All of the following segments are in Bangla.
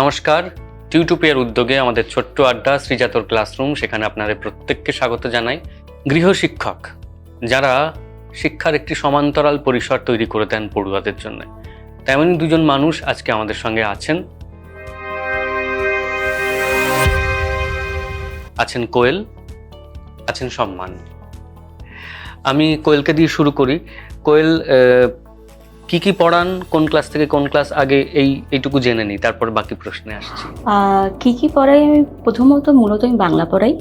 নমস্কার। টিউটোপিয়ার উদ্যোগে আমাদের ছোট্ট আড্ডা শ্রীজাতর ক্লাসরুম, সেখানে আপনাদের প্রত্যেককে স্বাগত জানাই। গৃহশিক্ষক, যারা শিক্ষার একটি সমান্তরাল পরিসর তৈরি করে দেন পড়ুয়াদের জন্য। তেমনই দুজন মানুষ আজকে আমাদের সঙ্গে আছেন। আছেন কোয়েল, আছেন সম্মান। আমি কোয়েলকে দিয়ে শুরু করি। কোয়েল কি কি পড়ান কোন ক্লাস থেকে কোন ক্লাস আগে এই এইটুকু জেনে নিই তারপর বাকি প্রশ্নে আসছি। কি কি পড়াই আমি? প্রথমত মূলত আমি বাংলা পড়াই।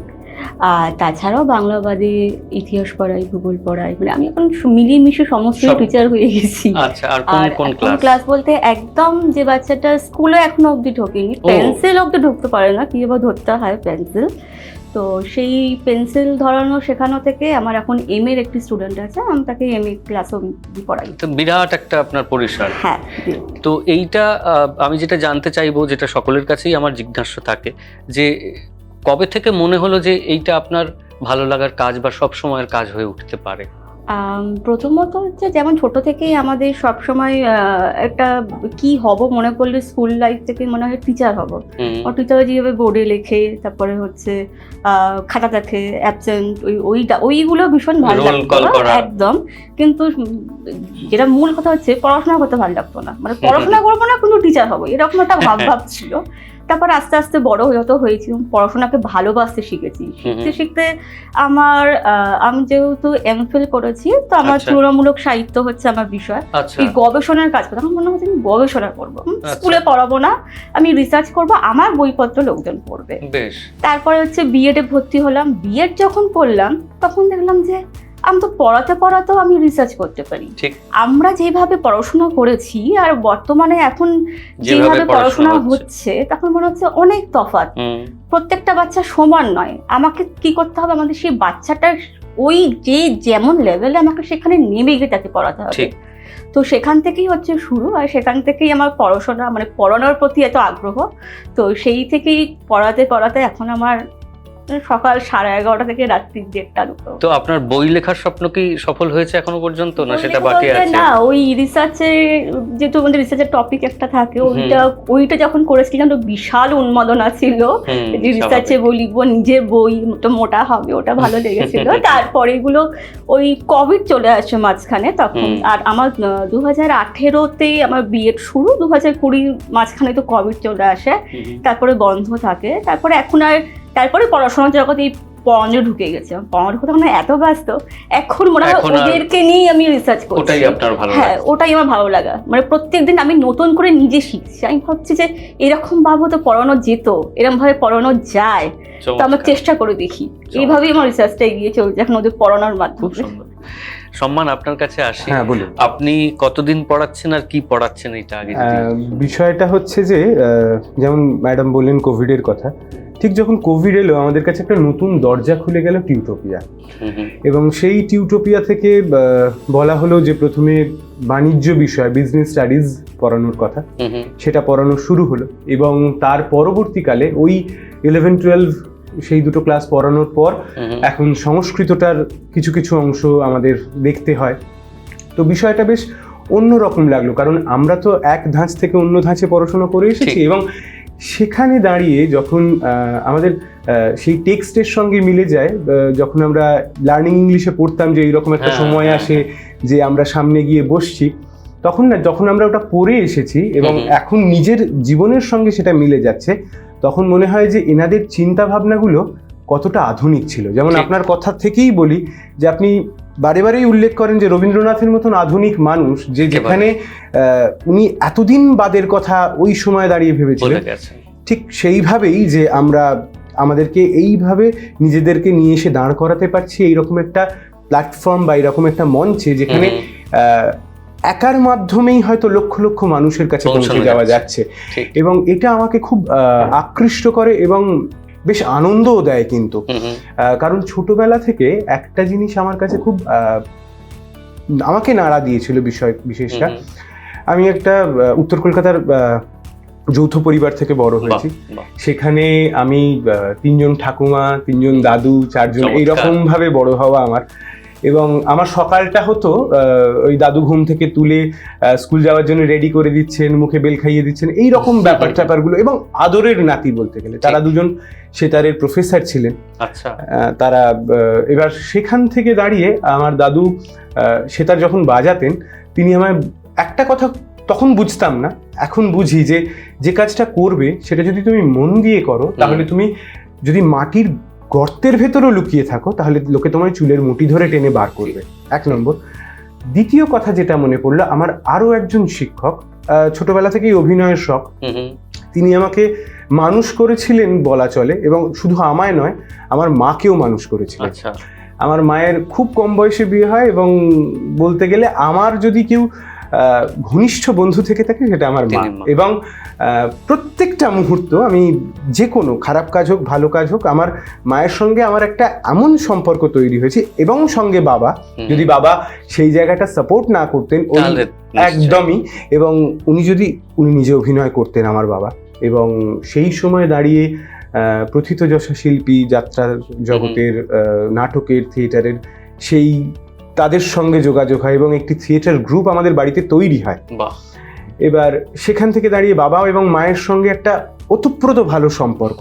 আর তাছাড়াও বাংলা বাদে ইতিহাস পড়াই ভূগোল পড়াই মানে আমি এখন মিলিয়ে মিশে সমস্ত টিচার হয়ে গেছি। আচ্ছা আর কোন কোন ক্লাস ক্লাস বলতে একদম যে বাচ্চাটা স্কুলে এখনও অবধি ঢোকেনি পেন্সিল অবধি ঢুকতে পারে না কি এবার ধরতে হয় পেন্সিল তো সেই পেন্সিল ধরানো শেখানো থেকে আমার এখন এম এর একটি স্টুডেন্ট আছে আমি তাকে এম এ ক্লাসও পড়াই। তো বিরাট একটা আপনার পরিসর। হ্যাঁ তো এইটা আমি যেটা জানতে চাইব যেটা সকলের কাছেই আমার জিজ্ঞাসা থাকে যে কবে থেকে মনে হলো যে এইটা আপনার ভালো লাগার কাজ বা সব সময়ের কাজ হয়ে উঠতে পারে? প্রথমত হচ্ছে যেমন ছোট থেকেই আমাদের সবসময় আহ, একটা কি হব মনে করলে স্কুল লাইফ থেকে মনে হয় টিচার হব। ও টিচার যেভাবে বোর্ডে লেখে তারপরে হচ্ছে খাতা দেখে অ্যাবসেন্ট ওই ওইটা ওইগুলো ভীষণ ভালো লাগতো। একদম। কিন্তু যেটা মূল কথা হচ্ছে পড়াশোনা করতে ভালো লাগতো না। মানে পড়াশোনা করব না কিন্তু টিচার হব। এরকম একটা ভাব ভাব ছিল। তারপর আস্তে আস্তে বড় যত হয়েছি পড়াশোনাকে ভালোবাসতে শিখেছি। শিখতে শিখতে আমার আমি যেহেতু এমফিল করেছি তো আমার আচ্ছা। তুলনামূলক সাহিত্য হচ্ছে আমার বিষয়। আচ্ছা। এই গবেষণার কাজ করতে আমার মনে হচ্ছে আমি গবেষণা করব। আচ্ছা। স্কুলে পড়াবো না আমি রিসার্চ করব আমার বইপত্র লোকজন পড়বে। তারপরে হচ্ছে বিএডে ভর্তি হলাম। বিএড যখন করলাম তখন দেখলাম যে আমি তো পড়াতে পড়াতেও আমি রিসার্চ করতে পারি। আমরা যেভাবে পড়াশোনা করেছি আর বর্তমানে এখন যেভাবে পড়াশোনা হচ্ছে। তখন মনে হচ্ছে অনেক তফাৎ। প্রত্যেকটা বাচ্চা সমান নয়। আমাকে কি করতে হবে? আমাদের সেই বাচ্চাটার ওই যে যেমন লেভেলে আমাকে সেখানে নেমে গিয়ে তাকে পড়াতে হবে। তো সেখান থেকেই হচ্ছে শুরু আর সেখান থেকেই আমার পড়াশোনা মানে পড়ানোর প্রতি এত আগ্রহ। তো সেই থেকেই পড়াতে পড়াতে এখন আমার সকাল সাড়ে এগারোটা থেকে রাত্রি দেড়টা দুটো। তো আপনার বই লেখার স্বপ্ন কি সফল হয়েছে এখনও পর্যন্ত না সেটা বাকি আছে? না ওই রিসার্চে যেহেতু আমাদের রিসার্চের টপিক একটা থাকে ওইটা ওইটা যখন করেছিলাম তো বিশাল উন্মাদনা ছিল যে রিসার্চে স্বাভাবিক। বলিব নিজের বই তো মোটা হবে ওটা ভালো লেগেছিল। তারপরে এগুলো ওই কোভিড চলে আসে মাঝখানে তখন। আর আমার দু হাজার আঠেরোতে আমার বিএড শুরু দু হাজার কুড়ির মাঝখানে তো কোভিড চলে আসে। তারপরে বন্ধ থাকে। তারপরে এখন আর তারপরে পড়াশোনার জগতে এই পড়ানো ঢুকে গেছে। পড়ানোর কথা মানে এত ব্যস্ত এখন মনে হয় ওদেরকে নিয়েই আমি রিসার্চ করছি। ওটাই আপনার ভালো হ্যাঁ ওটাই আমার ভালো লাগা। মানে প্রত্যেকদিন আমি নতুন করে নিজে শিখছি। আমি ভাবছি যে এরকম ভাবে তো পড়ানো যেত এরকম ভাবে পড়ানো যায়। তো আমরা চেষ্টা করে দেখি। এইভাবেই আমার রিসার্চটা এগিয়ে চলছে এখন ওদের পড়ানোর মাধ্যমে। সম্মান আপনার কাছে আসি। হ্যাঁ বলুন। আপনি কতদিন পড়াচ্ছেন আর কি পড়াচ্ছেন? এটা আগে বিষয়টা হচ্ছে যে আহ, যেমন ম্যাডাম বললেন কোভিডের কথা। ঠিক যখন কোভিড এলো আমাদের কাছে একটা নতুন দরজা খুলে গেল টিউটোপিয়া। এবং সেই টিউটোপিয়া থেকে বলা হলো যে প্রথমে বাণিজ্য বিষয় বিজনেস স্টাডিজ পড়ানোর কথা। সেটা পড়ানো শুরু হলো এবং তার পরবর্তীকালে ওই ইলেভেন টুয়েলভ সেই দুটো ক্লাস পড়ানোর পর। এখন সংস্কৃতটার কিছু কিছু অংশ আমাদের দেখতে হয়। তো বিষয়টা বেশ অন্যরকম লাগল কারণ আমরা তো এক ধাঁচ থেকে অন্য ধাঁচে পড়াশোনা করে এসেছি এবং সেখানে দাঁড়িয়ে যখন আমাদের সেই টেক্সটের সঙ্গে মিলে যায় যখন আমরা লার্নিং ইংলিশে পড়তাম যে এইরকম একটা হ্যাঁ, সময় হ্যাঁ, আসে যে আমরা সামনে গিয়ে বসছি তখন না যখন আমরা ওটা পড়ে এসেছি এবং। এখন নিজের জীবনের সঙ্গে সেটা মিলে যাচ্ছে তখন মনে হয় যে এনাদের চিন্তা ভাবনাগুলো কতটা আধুনিক ছিল। যেমন আপনার কথা থেকেই বলি যে আপনি বারে বারেই উল্লেখ করেন যে রবীন্দ্রনাথের মতন আধুনিক মানুষ যে যেখানে উনি এতদিন বাদের কথা ওই সময় দাঁড়িয়ে ভেবেছিলেন। ঠিক সেইভাবেই যে আমরা আমাদেরকে এইভাবে নিজেদেরকে নিয়ে এসে দাঁড় করাতে পারছি এইরকম একটা প্ল্যাটফর্ম বা এরকম একটা মঞ্চে যেখানে একার মাধ্যমেই হয়তো লক্ষ লক্ষ মানুষের কাছে পৌঁছে যাওয়া যাচ্ছে। যাচ্ছে। এবং এটা আমাকে খুব আকৃষ্ট করে এবং বেশ আনন্দও দেয় কিন্তু। কারণ ছোটবেলা থেকে একটা জিনিস আমার কাছে খুব আমাকে নাড়া দিয়েছিল বিষয় বিশেষটা। আমি একটা উত্তর কলকাতার যৌথ পরিবার থেকে বড় হয়েছি। সেখানে আমি তিনজন ঠাকুমা তিনজন দাদু চারজন এইরকম ভাবে বড় হওয়া আমার এবং আমার সকালটা হতো ওই দাদু ঘুম থেকে তুলে স্কুল যাওয়ার জন্য রেডি করে দিচ্ছেন মুখে বেল খাইয়ে দিচ্ছেন এই রকম ব্যাপার ট্যাপারগুলো এবং আদরের নাতি বলতে গেলে তারা দুজন সেতারের প্রফেসর ছিলেন। আচ্ছা। তারা এবার সেখান থেকে দাঁড়িয়ে আমার দাদু সেতার যখন বাজাতেন তিনি আমায় একটা কথা তখন বুঝতাম না এখন বুঝি যে যে কাজটা করবে সেটা যদি তুমি মন দিয়ে করো তাহলে তুমি যদি মাটির গর্তের ভেতরেও লুকিয়ে থাকো তাহলে লোকে তোমার চুলের মুঠি ধরে টেনে বার করবে। এক নম্বর। দ্বিতীয় কথা যেটা মনে পড়ল আমার আরও একজন শিক্ষক ছোটবেলা থেকেই অভিনয়ের শখ। তিনি আমাকে মানুষ করেছিলেন বলা চলে এবং শুধু আমায় নয় আমার মাকেও মানুষ করেছিলেন। আচ্ছা। আমার মায়ের খুব কম বয়সে বিয়ে হয় এবং বলতে গেলে আমার যদি কেউ ঘনিষ্ঠ বন্ধু থেকে থাকে সেটা আমার মা। এবং প্রত্যেকটা মুহূর্ত আমি যে কোনো খারাপ কাজ হোক ভালো কাজ হোক আমার মায়ের সঙ্গে আমার একটা এমন সম্পর্ক তৈরি হয়েছে এবং সঙ্গে বাবা। যদি বাবা সেই জায়গাটা সাপোর্ট না করতেন একদমই এবং উনি যদি উনি নিজে অভিনয় করতেন আমার বাবা। এবং সেই সময় দাঁড়িয়ে প্রথিতযশা শিল্পী যাত্রা জগতের নাটকের থিয়েটারের সেই তাদের সঙ্গে যোগাযোগ হয় এবং একটি থিয়েটার গ্রুপ আমাদের বাড়িতে তৈরি হয়। এবার সেখান থেকে দাঁড়িয়ে বাবা এবং মায়ের সঙ্গে একটা ওতপ্রোত ভালো সম্পর্ক।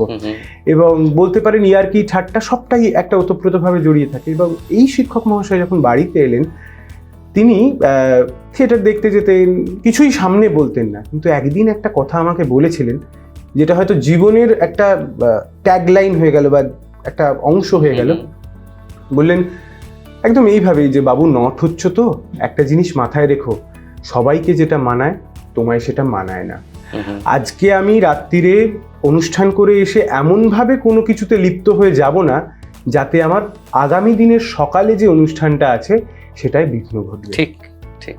এবং বলতে পারেন ইয়ার্কি ঠাট্টা সবটাই একটা ওতপ্রোতভাবে জড়িয়ে থাকে। এবং এই শিক্ষক মহাশয় যখন বাড়িতে এলেন তিনি থিয়েটার দেখতে যেতেন কিছুই সামনে বলতেন না। কিন্তু একদিন একটা কথা আমাকে বলেছিলেন যেটা হয়তো জীবনের একটা ট্যাগলাইন হয়ে গেল বা একটা অংশ হয়ে গেল। বললেন একদম এইভাবেই যে বাবু নট হচ্ছ তো? একটা জিনিস মাথায় রেখো। সবাইকে যেটা মানায় তোমায় সেটা মানায় না। আজকে আমি রাত্রিরে অনুষ্ঠান করে এসে এমনভাবে কোনো কিছুতে লিপ্ত হয়ে যাব না যাতে আমার আগামী দিনের সকালে যে অনুষ্ঠানটা আছে সেটাই বিঘ্ন ঘটবে। ঠিক ঠিক।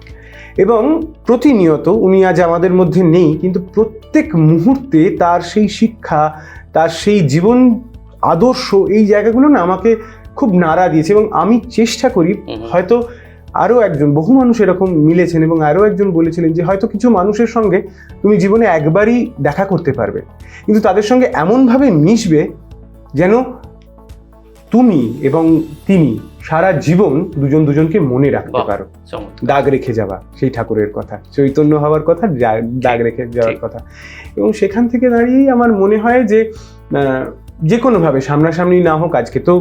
এবং প্রতিনিয়ত উনি আজ আমাদের মধ্যে নেই কিন্তু প্রত্যেক মুহূর্তে তার সেই শিক্ষা তার সেই জীবন আদর্শ এই জায়গাগুলো না আমাকে খুব নাড়া দিয়েছে এবং আমি চেষ্টা করি হয়তো আরও একজন বহু মানুষ এরকম মিলেছেন এবং আরও একজন বলেছিলেন যে হয়তো কিছু মানুষের সঙ্গে তুমি জীবনে একবারই দেখা করতে পারবে। কিন্তু তাদের সঙ্গে এমনভাবে মিশবে যেন তুমি এবং তিনি সারা জীবন দুজন দুজনকে মনে রাখতে পারো। দাগ রেখে যাওয়া সেই ঠাকুরের কথা চৈতন্য হওয়ার কথা দাগ রেখে যাওয়ার কথা। এবং সেখান থেকে দাঁড়িয়েই আমার মনে হয় যে যে কোনোভাবে সামনাসামনি না হোক আজকে তো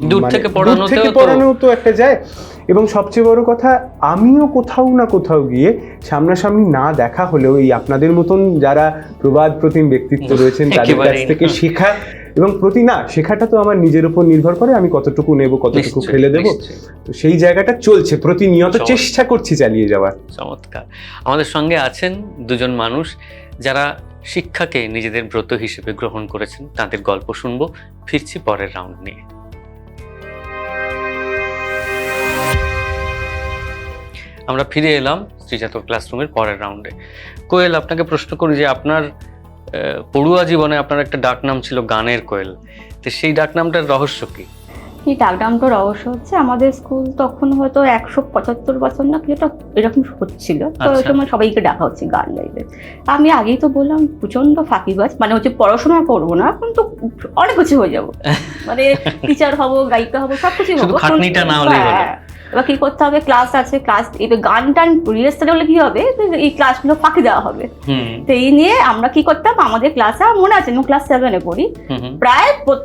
দূর মানে থেকে পড়ানো তো একটা যায়। এবং সবচেয়ে বড় কথা আমিও কোথাও না কোথাও গিয়ে সামনাসামনি না দেখা হলেও এই আপনাদের মতন যারা প্রবাদ প্রতিম ব্যক্তিত্ব রয়েছেন তাদের কাছ থেকে শেখা এবং প্রতি না শেখাটা তো আমার নিজের উপর নির্ভর করে আমি কতটুকু নেব কতটুকু ফেলে দেবো। তো সেই জায়গাটা চলছে প্রতিনিয়ত চেষ্টা করছি চালিয়ে যাওয়ার। চমৎকার। আমাদের সঙ্গে আছেন দুজন মানুষ যারা শিক্ষাকে নিজেদের ব্রত হিসেবে গ্রহণ করেছেন তাদের গল্প শুনব ফিরছি পরের রাউন্ড নিয়ে। আমরা ফিরে এলাম শ্রীজাতক ক্লাসরুমের পরের রাউন্ডে কোয়েল আপনাকে প্রশ্ন করি যে আপনার পড়ুয়া জীবনে আপনার একটা ডাক নাম ছিল গানের কোয়েল। তো সেই ডাক নামটার রহস্য কি? এই ডাকডামটার অবশ্য হচ্ছে আমাদের স্কুল তখন হয়তো একশো পঁচাত্তর বছর না কি এটা এরকম হচ্ছিল। তো ওই আচ্ছা। সময় সবাইকে ডাকা হচ্ছে গান গাইতে। আমি আগেই তো বললাম প্রচণ্ড ফাঁকিবাজ মানে হচ্ছে পড়াশোনা করব না কিন্তু অনেক কিছু হয়ে যাব। মানে টিচার হব গায়িকা হব সব কিছু হব। খাটনিটা না হলেই হলো। এবার কি করতে হবে? ক্লাস আছে ক্লাস এবার গান টান রিহার্সাল হলে কি হবে? এই ক্লাসগুলো ফাঁকি দেওয়া হবে। তো এই নিয়ে আমরা কি করতাম? আমাদের ক্লাসে আমার মনে আছে আমি ক্লাস সেভেনে পড়ি। প্রায়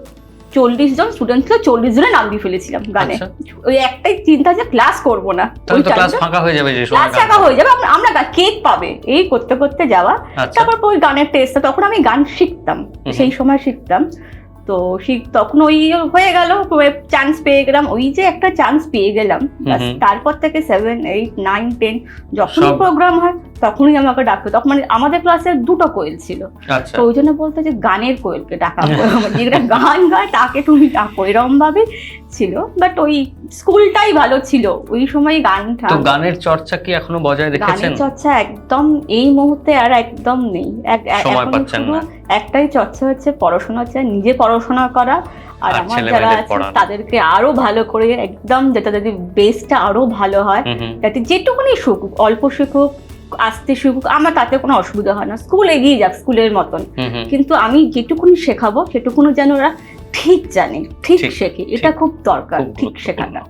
চল্লিশ জন স্টুডেন্ট ছিল চল্লিশ জনের নাম দিয়ে ফেলেছিলাম গানে। আচ্ছা। ওই একটাই চিন্তা যে ক্লাস করব না। ক্লাস ফাঁকা হয়ে যাবে ক্লাস গান হয়ে যাবে আমরা- আমরা কেক পাবে। এই করতে করতে যাওয়া। আচ্ছা। তারপর ওই গানের টেস্ট তখন আমি গান শিখতাম। সেই সময় শিখতাম। তো তখন ওই হয়ে গেল চান্স পেয়ে গেলাম। ওই যে একটা চান্স পেয়ে গেলাম। তারপর থেকে সেভেন এইট নাইন টেন যখন প্রোগ্রাম হয় তখনই আমাকে ডাকতো। তখন মানে আমাদের ক্লাসে দুটো কোয়েল ছিল। আচ্ছা। তো ওই জন্য বলতো যে গানের কোয়েলকে ডাকা যেটা গান গায় তাকে তুমি ডাকো। এরম ভাবে ছিল বাট ওই স্কুলটাই ভালো ছিল। ওই সময় গানটা তো গানের চর্চা কি এখনও বজায় রেখেছেন? গানের চর্চা একদম এই মুহূর্তে আর একদম নেই। সময় পাচ্ছেন না। একটাই চর্চা হচ্ছে পড়াশোনা হচ্ছে নিজে পড়াশোনা করা। আর আমার যারা আছে তাদেরকে আরও ভালো করে একদম যেটা যদি বেসটা আরও ভালো হয় যাতে যেটুকুনি শিখুক অল্প শিখুক আসতে শিখুক আমার তাতে কোনো অসুবিধা হয় না। স্কুল এগিয়ে যাক স্কুলের মতন। কিন্তু আমি যেটুকুনি শেখাবো সেটুকুনি যেন ওরা ঠিক জানে ঠিক শেখে এটা খুব দরকার ঠিক। শেখাটা।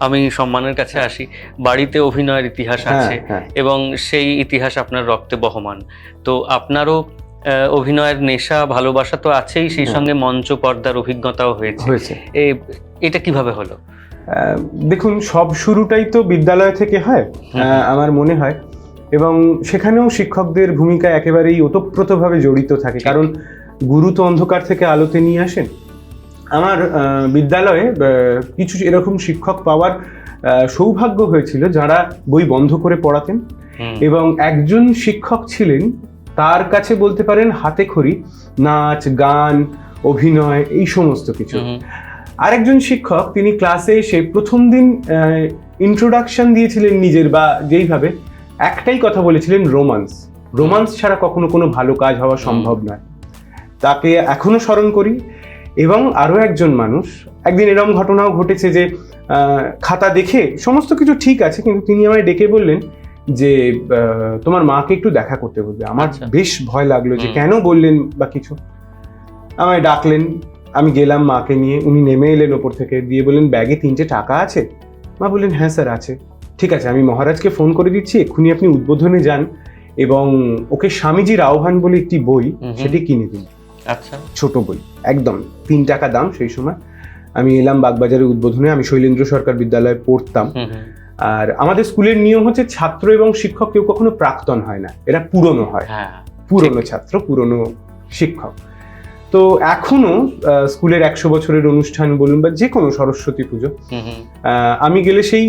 আমি সম্মানের কাছে আসি বাড়িতে অভিনয়ের ইতিহাস হ্যাঁ আছে হ্যাঁ। এবং সেই ইতিহাস আপনার রক্তে বহমান। তো আপনারও আহ, অভিনয়ের নেশা ভালোবাসা তো আছেই সেই হ্যাঁ। সঙ্গে মঞ্চ পর্দার অভিজ্ঞতাও হয়েছে। হয়েছে। এ- এটা কীভাবে হলো? আহ, দেখুন সব শুরুটাই তো বিদ্যালয় থেকে হয় আহ, আমার মনে হয়। এবং সেখানেও শিক্ষকদের ভূমিকা একেবারেই ওতপ্রোতভাবে জড়িত থাকে। কারণ গুরু তো অন্ধকার থেকে আলোতে নিয়ে আসেন? আমার বিদ্যালয়ে কিছু এরকম শিক্ষক পাওয়ার সৌভাগ্য হয়েছিল যারা বই বন্ধ করে পড়াতেন। এবং একজন শিক্ষক ছিলেন তার কাছে বলতে পারেন হাতে খড়ি নাচ গান অভিনয় এই সমস্ত কিছু। আরেকজন শিক্ষক তিনি ক্লাসে এসে প্রথম দিন ইন্ট্রোডাকশন দিয়েছিলেন নিজের বা যেইভাবে একটাই কথা বলেছিলেন রোমান্স রোমান্স ছাড়া কখনো কোনো ভালো কাজ হওয়া সম্ভব নয়। তাকে এখনও স্মরণ করি এবং আরও একজন মানুষ একদিন এরকম ঘটনাও ঘটেছে যে খাতা দেখে সমস্ত কিছু ঠিক আছে কিন্তু তিনি আমায় ডেকে বললেন যে তোমার মাকে একটু দেখা করতে বলবে। আমার আচ্ছা। বেশ ভয় লাগল যে কেন বললেন বা কিছু? আমায় ডাকলেন আমি গেলাম মাকে নিয়ে উনি নেমে এলেন ওপর থেকে দিয়ে বললেন ব্যাগে তিনটে টাকা আছে? মা বললেন হ্যাঁ স্যার আছে। ঠিক আছে আমি মহারাজকে ফোন করে দিচ্ছি এক্ষুনি আপনি উদ্বোধনে যান এবং ওকে স্বামীজির আহ্বান বলে একটি বই। সেটি কিনে দিন। আচ্ছা। ছোট বই একদম তিন টাকা দাম সেই সময়। আমি এলাম বাগবাজারের উদ্বোধনে আমি শৈলেন্দ্র সরকার বিদ্যালয়ে পড়তাম। আর আমাদের স্কুলের নিয়ম হচ্ছে ছাত্র এবং শিক্ষক কেউ কখনো প্রাক্তন হয় না এরা পুরনো হয়। হ্যাঁ। পুরনো ছাত্র পুরনো শিক্ষক। তো এখনও স্কুলের একশো বছরের অনুষ্ঠান বলুন বা যে কোনো সরস্বতী পুজো আমি গেলে সেই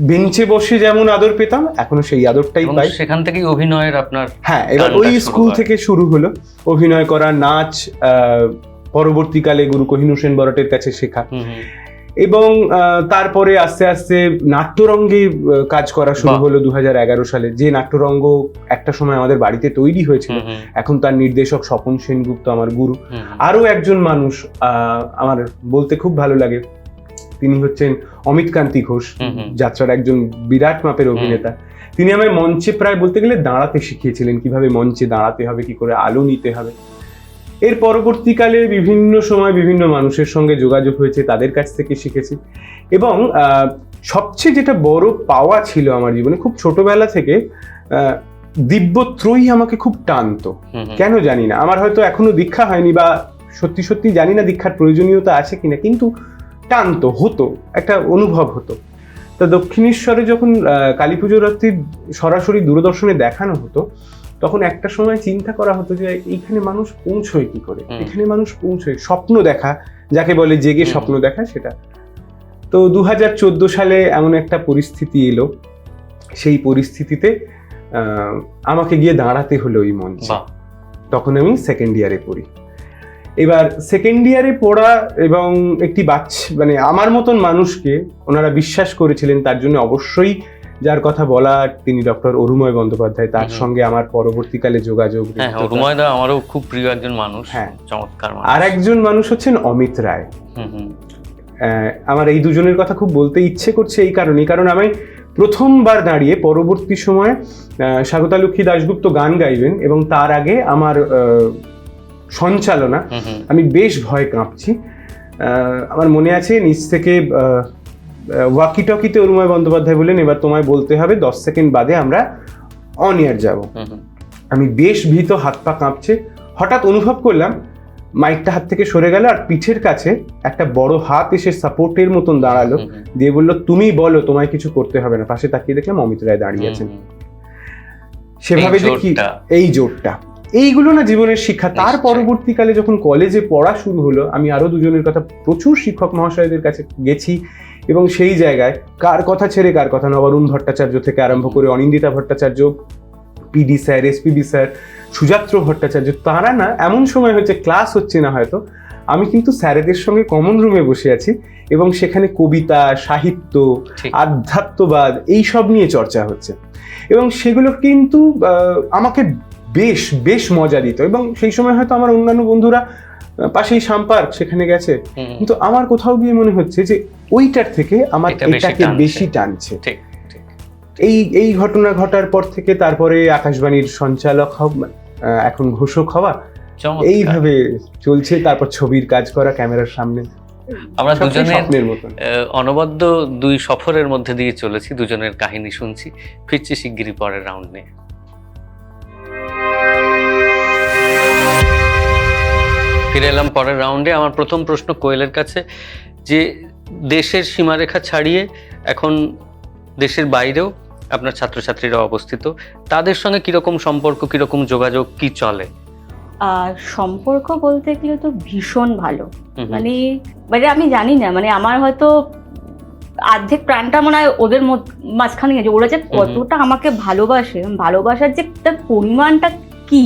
বেঞ্চে বসে যেমন আদর পেতাম এখনও সেই আদরটাই পাই। সেখান থেকেই অভিনয়ের আপনার হ্যাঁ এবার ওই স্কুল থেকে শুরু হলো। অভিনয় করা নাচ আহ, পরবর্তীকালে গুরু কোহিনু সেন বরটের কাছে শেখা। এবং তারপরে আস্তে আস্তে নাট্যরঙ্গে কাজ করা শুরু হলো দু হাজার এগারো সালে। যে নাট্যরঙ্গ একটা সময় আমাদের বাড়িতে তৈরি হয়েছিল এখন তার নির্দেশক স্বপন সেনগুপ্ত আমার গুরু। আরও একজন মানুষ আহ, আমার বলতে খুব ভালো লাগে তিনি হচ্ছেন অমিত কান্তি ঘোষ। যাত্রার একজন বিরাট মাপের অভিনেতা। তিনি আমায় মঞ্চে প্রায় বলতে গেলে দাঁড়াতে শিখিয়েছিলেন কীভাবে মঞ্চে দাঁড়াতে হবে কি করে আলো নিতে হবে। এর পরবর্তীকালে বিভিন্ন সময় বিভিন্ন মানুষের সঙ্গে যোগাযোগ হয়েছে তাদের কাছ থেকে শিখেছি। এবং সবচেয়ে যেটা বড় পাওয়া ছিল আমার জীবনে খুব ছোটবেলা থেকে আহ, দিব্যত্রয়ী আমাকে খুব টানতো। কেন জানি না আমার হয়তো এখনও দীক্ষা হয়নি বা সত্যি সত্যি জানি না দীক্ষার প্রয়োজনীয়তা আছে কিনা কিন্তু টানতো হতো একটা অনুভব হতো। তা দক্ষিণেশ্বরে যখন কালী পুজো রাত্রি সরাসরি দূরদর্শনে দেখানো হতো তখন একটা সময় চিন্তা করা হতো যে এইখানে মানুষ পৌঁছয় কি করে? এখানে মানুষ পৌঁছয়। স্বপ্ন দেখা যাকে বলে জেগে স্বপ্ন দেখা সেটা। তো দু হাজার চোদ্দ সালে এমন একটা পরিস্থিতি এলো। সেই পরিস্থিতিতে আহ, আমাকে গিয়ে দাঁড়াতে হলো ওই মঞ্চে। তখন আমি সেকেন্ড ইয়ারে পড়ি। এবার সেকেন্ড ইয়ারে পড়া এবং একটি বাচ্চা মানে আমার মতন মানুষকে ওনারা বিশ্বাস করেছিলেন তার জন্য অবশ্যই যার কথা বলা তিনি ডক্টর অরুময় বন্দ্যোপাধ্যায় তার সঙ্গে আমার পরবর্তীকালে যোগাযোগ হ্যাঁ হ্যাঁ রুময়দা আমারও খুব প্রিয় একজন মানুষ হ্যাঁ। চমৎকার আর একজন মানুষ হচ্ছেন অমিত রায়। আমার এই দুজনের কথা খুব বলতে ইচ্ছে করছে এই কারণেই। কারণ আমি প্রথমবার দাঁড়িয়ে পরবর্তী সময়ে স্বাগতালক্ষ্মী দাশগুপ্ত গান গাইবেন এবং তার আগে আমার সঞ্চালনা। আমি বেশ ভয় কাঁপছি। আমার মনে আছে নিচ থেকে ওয়াকি টকিতে অরুময় বন্দ্যোপাধ্যায় বললেন এবার তোমায় বলতে হবে দশ সেকেন্ড বাদে আমরা অন ইয়ার যাব। আমি বেশ ভীত হাত পা কাঁপছে। হঠাৎ অনুভব করলাম মাইকটা হাত থেকে সরে গেল আর পিঠের কাছে একটা বড় হাত এসে সাপোর্টের মতন দাঁড়াল। দিয়ে বলল তুমি বলো তোমায় কিছু করতে হবে না। পাশে তাকিয়ে দেখলাম অমিত রায় দাঁড়িয়ে আছেন। সেভাবে কি এই জোরটা। এইগুলো না জীবনের শিক্ষা। তার পরবর্তীকালে যখন কলেজে পড়া শুরু হলো আমি আরও দুজনের কথা প্রচুর শিক্ষক মহাশয়দের কাছে গেছি। এবং সেই জায়গায় কার কথা ছেড়ে কার কথা নবরুণ ভট্টাচার্য থেকে আরম্ভ করে Anindita Bhattacharya PD sir SPB sir Sujatra Bhattacharya তারা না এমন সময় হচ্ছে ক্লাস হচ্ছে না হয়তো আমি কিন্তু স্যারেদের সঙ্গে কমন রুমে বসে আছি এবং সেখানে কবিতা সাহিত্য আধ্যাত্মবাদ এই সব নিয়ে চর্চা হচ্ছে। এবং সেগুলো কিন্তু আমাকে বেশ বেশ মজা দিত এবং সেই সময় হয়তো আমার অন্যান্য বন্ধুরা পাশেই সাম্পার্ক সেখানে গেছে। কিন্তু আমার কোথাও গিয়ে মনে হচ্ছে যে ওইটার থেকে আমার এটাকে বেশি টানছে। এই এই ঘটনা ঘটার পর থেকে তারপরে আকাশবাণীর সঞ্চালক এখন ঘোষক হওয়া। এইভাবে চলছে তারপর ছবির কাজ করা ক্যামেরার সামনে। আমরা দুজনের অনবদ্য দুই সফরের মধ্যে দিয়ে চলেছি দুজনের কাহিনী শুনছি। ফিরছি শিগগিরই পরের রাউন্ড নিয়ে। ফিরে এলাম পরের রাউন্ডে আমার প্রথম প্রশ্ন কোয়েলের কাছে যে দেশের সীমারেখা ছাড়িয়ে এখন দেশের বাইরেও আপনার ছাত্রছাত্রীরা অবস্থিত তাদের সঙ্গে কীরকম সম্পর্ক কীরকম যোগাযোগ কি চলে? আর সম্পর্ক বলতে গেলে তো ভীষণ ভালো। মানে মানে আমি জানি না মানে আমার হয়তো অর্ধেক প্রাণটা মনে হয় ওদের মাঝখানে আছে ওরা যে কতটা আমাকে ভালোবাসে ভালোবাসার যে তার পরিমাণটা কি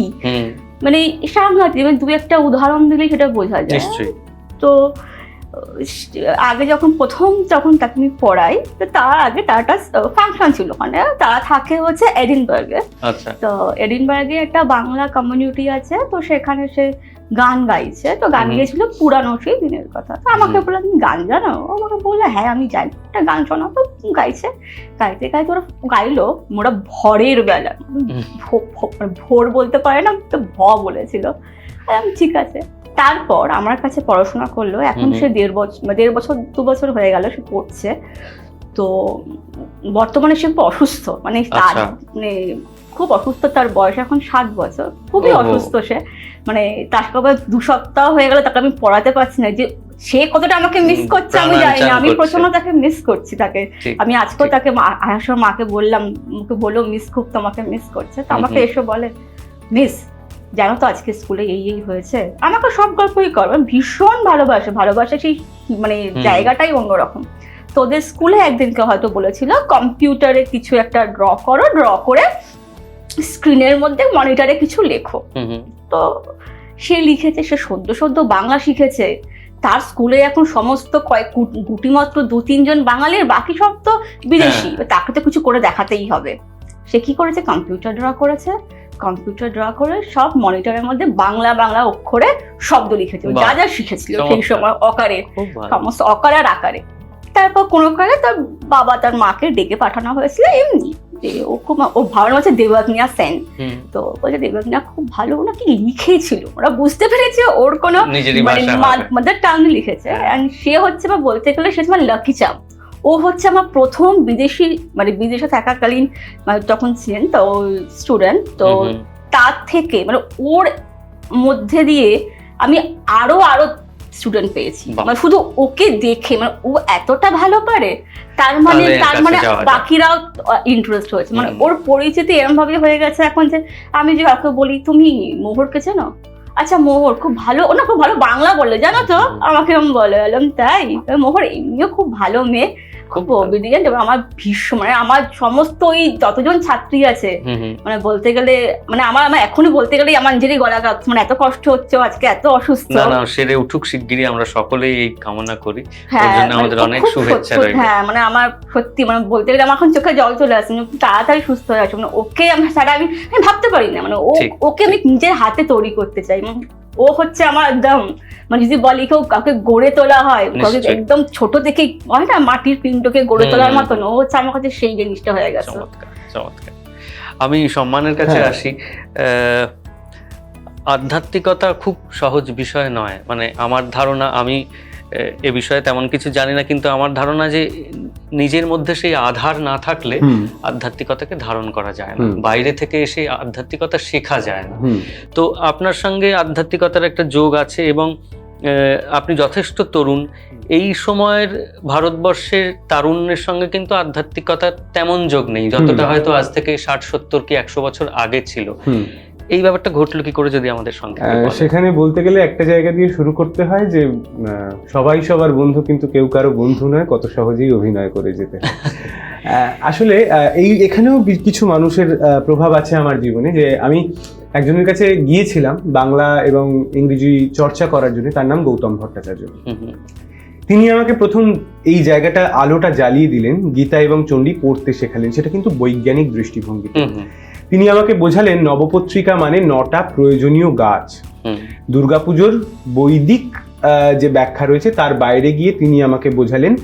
মানে সাংঘাতিক মানে দু একটা উদাহরণ দিলে সেটা বোঝা যায়। তো আগে যখন প্রথম যখন তাকে আমি পড়াই তো তার আগে তার একটা ফাংশন ছিল মানে তারা থাকে হচ্ছে এডিনবার্গে। আচ্ছা। তো এডিনবার্গে একটা বাংলা কমিউনিটি আছে তো সেখানে সে গান গাইছে তো গান। গেছিল পুরানো সেই দিনের কথা। তো আমাকে। বলল তুমি গান জানো? ও আমাকে বলল হ্যাঁ আমি জানি। একটা গান শোনা তো গাইছে। গাইতে গাইতে ওরা গাইলো ওরা ভরের বেলা। মানে ভোর বলতে পারে না তো ভ বলেছিল। ঠিক আছে। তারপর আমার কাছে পড়াশোনা করল। এখন। সে দেড় বছর দেড় বছর দু বছর হয়ে গেল সে পড়ছে। তো বর্তমানে সে অসুস্থ। মানে তার আচ্ছা। মানে খুব অসুস্থ তার বয়স এখন সাত বছর। খুবই অসুস্থ সে। মানে তার সঙ্গে দু সপ্তাহ হয়ে গেল তাকে আমি পড়াতে পারছি না। যে সে কতটা আমাকে মিস করছে আমি জানি না। আমি। প্রচণ্ড তাকে মিস করছি তাকে। আমি আজকেও। তাকে আসার মাকে বললাম মুখে বলল মিস খুব তোমাকে মিস করছে। তো আমাকে। এসে বলে মিস জানো তো আজকে স্কুলে এই এই হয়েছে? আমাকে সব গল্পই কর মানে ভীষণ ভালোবাসে। ভালোবাসে সেই মানে জায়গাটাই অন্যরকম। তো ওদের স্কুলে একদিনকে হয়তো বলেছিল কম্পিউটারে কিছু একটা ড্র করো ড্র করে স্ক্রিনের মধ্যে মনিটরে কিছু লেখো। তো সে লিখেছে সে সদ্য সদ্য বাংলা শিখেছে। তার স্কুলে এখন সমস্ত কয়েক গুটিমাত্র দু তিনজন বাঙালির বাকি সব তো বিদেশি। তাকে তো কিছু করে দেখাতেই হবে। সে কি করেছে? কম্পিউটার ড্র করেছে। কম্পিউটার ড্র করে সব মনিটরের মধ্যে বাংলা বাংলা অক্ষরে শব্দ লিখেছে। যা যা শিখেছিল সেই সময় অকারে সমস্ত অকার আর আকারে। তারপর কোনো কালে তার বাবা তার মাকে ডেকে পাঠানো হয়েছিল এমনি। যে ও খুব ও ভাবার হচ্ছে দেবাগ্নিয়া সেন তো বলছে দেবাগ্নিয়া খুব ভালো ওরা কি লিখেছিল ওরা বুঝতে পেরেছে ওর কোনো মানে। মাদার টাং লিখেছে হ্যাঁ। সে হচ্ছে বা বলতে গেলে সে আমার লাকি চাম ও হচ্ছে আমার প্রথম বিদেশি মানে বিদেশে থাকাকালীন মানে তখন ছিলেন তো স্টুডেন্ট তো। তার থেকে মানে ওর মধ্যে দিয়ে আমি আরও আরও স্টুডেন্ট পেয়েছি। মানে শুধু ওকে দেখে মানে ও এতটা ভালো পারে তার মানে তার মানে বাকিরাও ইন্টারেস্ট হয়েছে। মানে ওর পরিচিতি এরম ভাবে হয়ে গেছে এখন যে আমি যে কাউকে বলি তুমি মোহরকে চেনো? আচ্ছা মোহর খুব ভালো ও না খুব ভালো বাংলা বলে জানো তো? আমাকে এরম বলে এলাম তাই? মোহর এমনিও খুব ভালো মেয়ে। খুব ভালো। অবিডিয়েন্ট এবং আমার ভীষণ মানে আমার সমস্ত ওই যতজন ছাত্রী আছে। মানে বলতে গেলে মানে আমার আমার এখনই বলতে গেলেই আমার নিজেরই গলা কাঁপছে। মানে এত কষ্ট হচ্ছে আজকে এত অসুস্থ। না না সেরে উঠুক শিগগিরই আমরা সকলেই এই কামনা করি। হ্যাঁ ওর জন্য মানে আমাদের অনেক শুভেচ্ছা রইল। হ্যাঁ মানে আমার সত্যি মানে বলতে গেলে আমার এখন চোখে জল চলে আসছে মানে তাড়াতাড়ি সুস্থ হয়ে আসে মানে ওকে আমি আমি আমি ভাবতে পারি না। মানে ও ওকে আমি নিজের হাতে তৈরি করতে চাই। মানে ও হচ্ছে আমার একদম মানে যদি বলি কেউ কাউকে গড়ে তোলা হয় কাউকে একদম ছোট থেকে হয় না মাটির পিণ্ডকে গড়ে তোলার মতন ও হচ্ছে আমার কাছে সেই জিনিসটা হয়ে গেছে। চমৎকার আমি সম্মানের কাছে হ্যাঁ। আসি আহ, আধ্যাত্মিকতা খুব সহজ বিষয় নয়। মানে আমার ধারণা আমি আহ, এ বিষয়ে তেমন কিছু জানি না কিন্তু আমার ধারণা যে নিজের মধ্যে সেই আধার না থাকলে আধ্যাত্মিকতাকে ধারণ করা যায় না। বাইরে থেকে এসে আধ্যাত্মিকতা শেখা যায় না। তো আপনার সঙ্গে আধ্যাত্মিকতার একটা যোগ আছে এবং আপনি যথেষ্ট তরুণ। এই সময়ের ভারতবর্ষের তারুণ্যের সঙ্গে কিন্তু আধ্যাত্মিকতার তেমন যোগ নেই। যতটা হয়তো আজ থেকে ষাট সত্তর কি একশো বছর আগে ছিল। এই ব্যাপারটা ঘটলো কি করে যদি আমাদের সঙ্গে। সেখানে বলতে গেলে একটা জায়গা দিয়ে শুরু করতে হয় যে সবাই সবার বন্ধু কিন্তু কেউ কারও বন্ধু নয় কত সহজেই অভিনয় করে যেতে আহ, আসলে আহ, এই এখানেও কিছু মানুষের প্রভাব আছে আমার জীবনে যে আমি একজনের কাছে গিয়েছিলাম বাংলা এবং ইংরেজি চর্চা করার জন্য তার নাম গৌতম ভট্টাচার্য। তিনি আমাকে প্রথম এই জায়গাটা আলোটা জ্বালিয়ে দিলেন গীতা এবং চণ্ডী পড়তে শেখালেন সেটা কিন্তু বৈজ্ঞানিক দৃষ্টিভঙ্গি তিনি আমাকে বোঝালেন নবপত্রিকা মানে নটা প্রয়োজনীয় গাছ। দুর্গাপুজোর বৈদিক আহ, যে ব্যাখ্যা রয়েছে তার বাইরে গিয়ে তিনি আমাকে বোঝালেন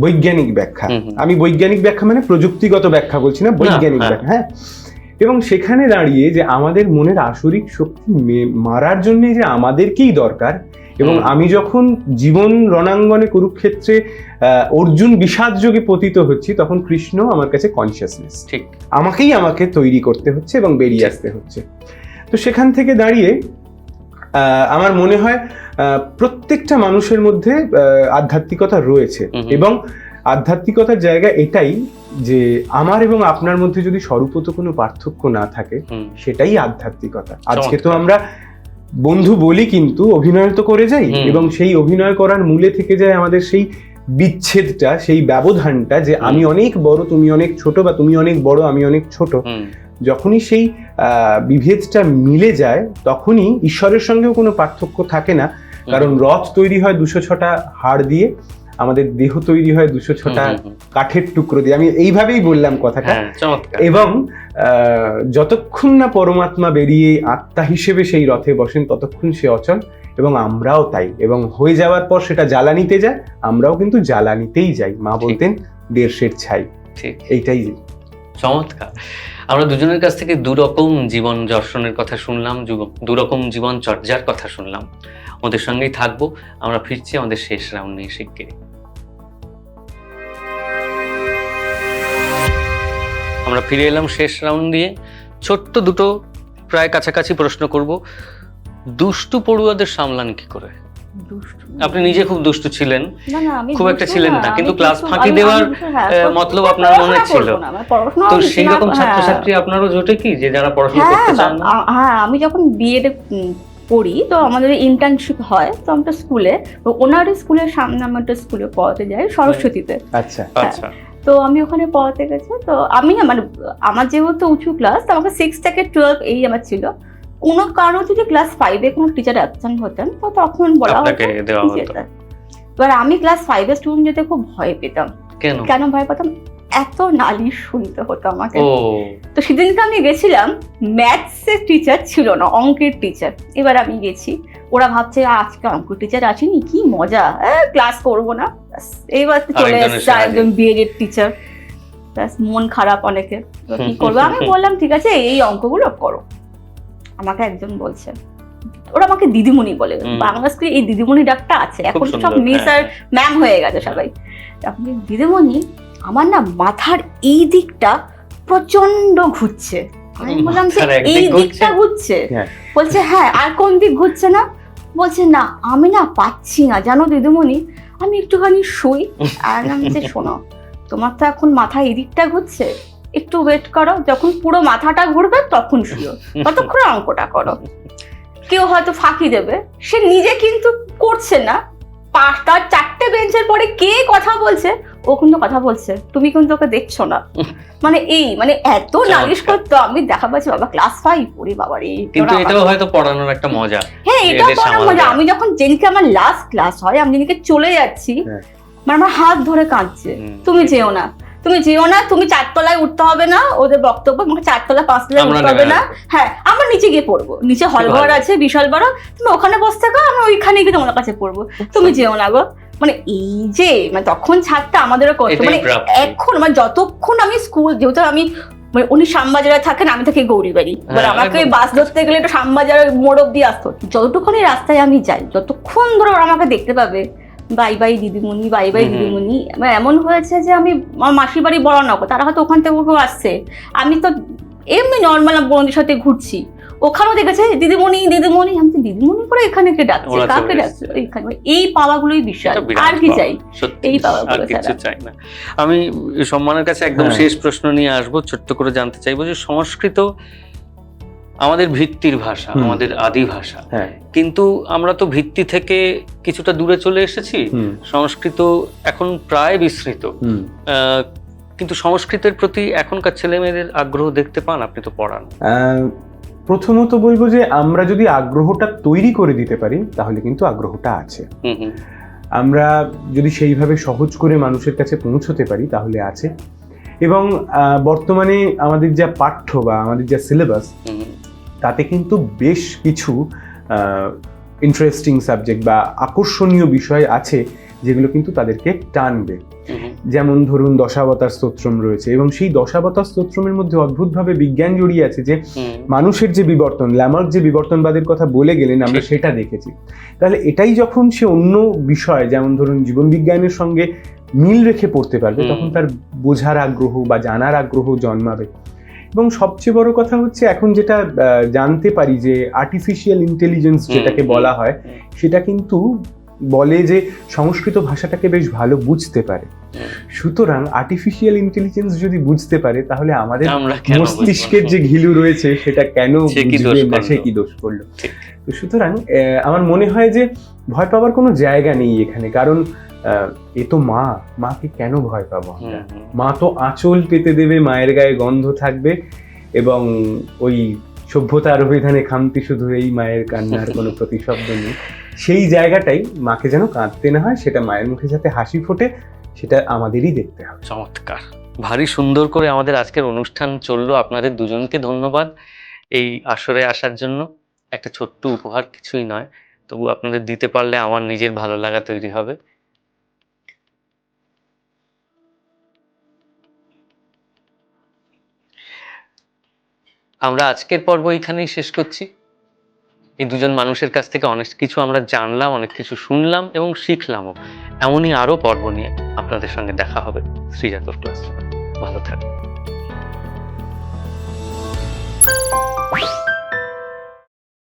বৈজ্ঞানিক ব্যাখ্যা। আমি বৈজ্ঞানিক ব্যাখ্যা মানে প্রযুক্তিগত ব্যাখ্যা বলছি না বৈজ্ঞানিক হ্যাঁ। ব্যাখ্যা হ্যাঁ। এবং সেখানে দাঁড়িয়ে যে আমাদের মনের আসরিক শক্তি মারার জন্য যে আমাদেরকেই দরকার এবং আমি যখন জীবন রণাঙ্গনে কুরুক্ষেত্রে অর্জুন বিষাদ যোগে পতিত হচ্ছি তখন কৃষ্ণ আমার কাছে কনসিয়াসনেস ঠিক। আমাকেই আমাকে তৈরি করতে হচ্ছে এবং বেরিয়ে আসতে হচ্ছে। তো সেখান থেকে দাঁড়িয়ে আহ, আমার মনে হয় আহ, প্রত্যেকটা মানুষের মধ্যে আধ্যাত্মিকতা রয়েছে। এবং আধ্যাত্মিকতার জায়গা এটাই যে আমার এবং আপনার মধ্যে যদি স্বরূপত কোনো পার্থক্য না থাকে সেটাই আধ্যাত্মিকতা। আজকে তো আমরা বন্ধু বলি কিন্তু অভিনয় তো করে যাই এবং সেই অভিনয় করার মূলে থেকে যায় আমাদের সেই বিচ্ছেদটা সেই ব্যবধানটা যে আমি অনেক বড় তুমি অনেক ছোট বা তুমি অনেক বড় আমি অনেক ছোট। যখনই সেই আহ, বিভেদটা মিলে যায় তখনই ঈশ্বরের সঙ্গেও কোনো পার্থক্য থাকে না। কারণ রথ তৈরি হয় দুশো ছটা হাড় দিয়ে আমাদের দেহ তৈরি হয় দুশো ছটা। কাঠের টুকরো দিয়ে। আমি এইভাবেই বললাম কথাটা। হ্যাঁ এবং যতক্ষণ না পরমাত্মা বেরিয়ে আত্মা হিসেবে সেই রথে বসেন ততক্ষণ সে অচল এবং আমরাও তাই। এবং হয়ে যাওয়ার পর সেটা জ্বালানিতে যায় আমরাও কিন্তু জ্বালানিতেই যাই মা বলতেন দেড়শের ছাই। ঠিক। এইটাই। চমৎকার। আমরা দুজনের কাছ থেকে দুরকম জীবন দর্শনের কথা শুনলাম দুরকম জীবন চর্যার কথা শুনলাম। ওদের সঙ্গেই থাকব। আমরা ফিরছি আমাদের শেষ রাউন্ড নিয়ে শিগগিরই। আমরা ফিরে এলাম শেষ রাউন্ড দিয়ে। ছোট্ট দুটো প্রায় কাছাকাছি প্রশ্ন করব। দুষ্টু পড়ুয়াদের সামলান কি করে? আপনি নিজে খুব দুষ্টু ছিলেন। না, না, আমি খুব একটা ছিলেন না, কিন্তু ক্লাস ফাঁকি দেওয়ার, হ্যাঁ, মতলব আপনার মনে ছিল। তো সেই রকম হ্যাঁ। ছাত্রছাত্রী আপনারও জোটে কি যে যারা পড়াশোনা হ্যাঁ করতে চান? হ্যাঁ আমি যখন বিএড পড়ি তো আমাদের ইন্টার্নশিপ হয় তো আমরা স্কুলে তো ওনারই স্কুলের সামনে আমরা স্কুলে পড়াতে যাই সরস্বতীতে। আচ্ছা। আচ্ছা। তো আমি ওখানে পড়াতে গেছি। তো আমি না মানে আমার যেহেতু উঁচু ক্লাস তো আমাকে সিক্স থেকে টুয়েলভ এই আমার ছিল। কোনো কারণে যদি ক্লাস ফাইভে কোনো টিচার অ্যাবসেন্ট হতেন তো তখন বলা হতো। এবার আমি ক্লাস ফাইভের স্টুডেন্ট যেতে খুব ভয় পেতাম। কেন? কেন ভয় পেতাম? এত নালিশ শুনতে হতো আমাকে। তো সেদিনকে আমি গেছিলাম ম্যাথসের টিচার ছিল না অঙ্কের টিচার এবার আমি গেছি। ওরা ভাবছে আজকে অঙ্ক টিচার আসেনি কি মজা। ক্লাস করব না। এইবার চলে এসছে একজন বিএড টিচার ব্যাস মন খারাপ অনেকে। কি করব? আমি বললাম ঠিক আছে এই অঙ্কগুলো করো। আমাকে একজন বলছে ওরা আমাকে দিদিমণি বলে। বাংলা স্কুলে এই দিদিমণি ডাকটা আছে। এখন সব মিস হ্যাঁ, আর ম্যাম হয়ে গেছে সবাই। আপনি দিদিমণি আমার না মাথার এই দিকটা প্রচণ্ড ঘুরছে। আমি বললাম যে এই দিকটা ঘুরছে? হ্যাঁ। বলছে হ্যাঁ আর কোন দিক ঘুরছে না? বলছে না আমি না পাচ্ছি না। জানো দিদিমণি আমি একটুখানি শুই। আর আমি যে শোনো তোমার তো এখন মাথা এদিকটা ঘুরছে। একটু ওয়েট করো যখন পুরো মাথাটা ঘুরবে তখন শুয়ো ততক্ষণ অঙ্কটা করো। কেউ হয়তো ফাঁকি দেবে। সে নিজে কিন্তু করছে না। পাঁচটা চারটে বেঞ্চের পরে কে কথা বলছে? ও কিন্তু কথা বলছে তুমি কিন্তু ওকে দেখছ না। মানে এই মানে এত নালিশ করতো আমি দেখা পাচ্ছি বাবা ক্লাস ফাইভ পড়ি বাবা রে কিন্তু এটাও হয়তো পড়ানোর একটা মজা হ্যাঁ এটা এদের মজা। আমি যখন যেদিনকে আমার লাস্ট ক্লাস হয় আমি যেদিনকে চলে যাচ্ছি হ্যাঁ। মানে আমার হাত ধরে কাঁদছে। তুমি যেও না তুমি যেও না তুমি চারতলায় উঠতে হবে না ওদের বক্তব্য আমাকে চারতলা পাঁচতলায় উঠতে হবে না। হ্যাঁ আমরা নিচে গিয়ে পড়ব নিচে হল ঘর আছে বিশাল বড় তুমি ওখানে বসে থাকো আমি ওইখানে গিয়ে তোমার কাছে পড়ব। তুমি যেও না গো। মানে এই যে মানে তখন ছাড়টা আমাদেরও কষ্ট এটাই মানে এখন মানে যতক্ষণ আমি স্কুল যেহেতু আমি মানে উনি শ্যামবাজারে থাকেন আমি থাকি গৌরীবাড়ি। এবার হ্যাঁ, আমাকে বাস ধরতে গেলে একটু শ্যামবাজারের মোড় অব্দি আসতে যতটুকুনি রাস্তায় আমি যাই যতক্ষণ ধরে ওরা আমাকে দেখতে পাবে বাই বাই দিদিমণি বাই বাই। দিদিমণি এমন হয়েছে যে আমি আমার মাসির বাড়ি বড় নগর তারা হয়তো ওখান থেকে কেউ আসছে। আমি তো এমনি নর্মাল বন্ধুদের সাথে ঘুরছি। ওখানেও দেখেছে দিদিমণি দিদিমণি। আমি তো দিদিমণি করে এখানে কে ডাকছে? কাকে ডাকছে। এখানে এই পাওয়াগুলোই এটা আর কি চাই? এই পাওয়াগুলো আর কিছু চাই না। আমি সম্মানের কাছে একদম হ্যাঁ। শেষ প্রশ্ন নিয়ে আসব ছোট্ট করে জানতে চাইব যে সংস্কৃত আমাদের ভিত্তির ভাষা আমাদের আদি ভাষা। হ্যাঁ। কিন্তু আমরা তো ভিত্তি থেকে কিছুটা দূরে চলে এসেছি। সংস্কৃত এখন প্রায় বিস্মৃত আহ, কিন্তু সংস্কৃতের প্রতি এখনকার ছেলে মেয়েদের আগ্রহ দেখতে পান আপনি তো পড়ান। প্রথমত বলব যে আমরা যদি আগ্রহটা তৈরি করে দিতে পারি তাহলে কিন্তু আগ্রহটা আছে। আমরা যদি সেইভাবে সহজ করে মানুষের কাছে পৌঁছতে পারি তাহলে আছে। এবং বর্তমানে আমাদের যা পাঠ্য বা আমাদের যা সিলেবাস তাতে কিন্তু বেশ কিছু ইন্টারেস্টিং সাবজেক্ট বা আকর্ষণীয় বিষয় আছে যেগুলো কিন্তু তাদেরকে টানবে। যেমন ধরুন দশাবতার স্তোত্রম রয়েছে এবং সেই দশাবতার স্তোত্রমের মধ্যে অদ্ভুতভাবে বিজ্ঞান জড়িয়ে আছে যে মানুষের যে বিবর্তন ল্যামার্ক যে বিবর্তনবাদের কথা বলে গেলেন আমরা সেটা দেখেছি। তাহলে এটাই যখন সে অন্য বিষয় যেমন ধরুন জীবন বিজ্ঞানের সঙ্গে মিল রেখে পড়তে পারবে তখন তার বোঝার আগ্রহ বা জানার আগ্রহ জন্মাবে। এবং সবচেয়ে বড় কথা হচ্ছে এখন যেটা জানতে পারি যে আর্টিফিশিয়াল ইন্টেলিজেন্স যেটাকে বলা হয় সেটা কিন্তু বলে যে সংস্কৃত ভাষাটাকে বেশ ভালো বুঝতে পারে। সুতরাং আর্টিফিশিয়াল ইন্টেলিজেন্স যদি বুঝতে পারে তাহলে আমাদের মস্তিষ্কের যে ঘিলু রয়েছে সেটা কেন সে কি দোষ করল? কি দোষ করল? তো সুতরাং আমার মনে হয় যে ভয় পাওয়ার কোনো জায়গা নেই এখানে। কারণ আহ, এ তো মা। মাকে কেন ভয় পাবো। মা তো আঁচল পেতে দেবে মায়ের গায়ে গন্ধ থাকবে এবং ওই সভ্যতার অভিধানে খামতি শুধু এই মায়ের কান্নার কোনো প্রতিশব্দ নেই। সেই জায়গাটাই মাকে যেন কাঁদতে না হয়, সেটা মায়ের মুখে যাতে হাসি ফোটে, সেটা আমাদেরই দেখতে হবে। চমৎকার। ভারী সুন্দর করে আমাদের আজকের অনুষ্ঠান চলল। আপনাদের দুজনকে ধন্যবাদ এই আসরে আসার জন্য। একটা ছোট্ট উপহার কিছুই নয়, তবু আপনাদের দিতে পারলে আমার নিজের ভালো লাগা তৈরি হবে। আমরা আজকের পর্ব এখানেই শেষ করছি। এই দুজন মানুষের কাছ থেকে অনেক কিছু আমরা জানলাম, অনেক কিছু শুনলাম এবং শিখলামও। এমনই আরও পর্ব নিয়ে আপনাদের সঙ্গে দেখা হবে শ্রীজাতর ক্লাস। ভালো থাকবেন।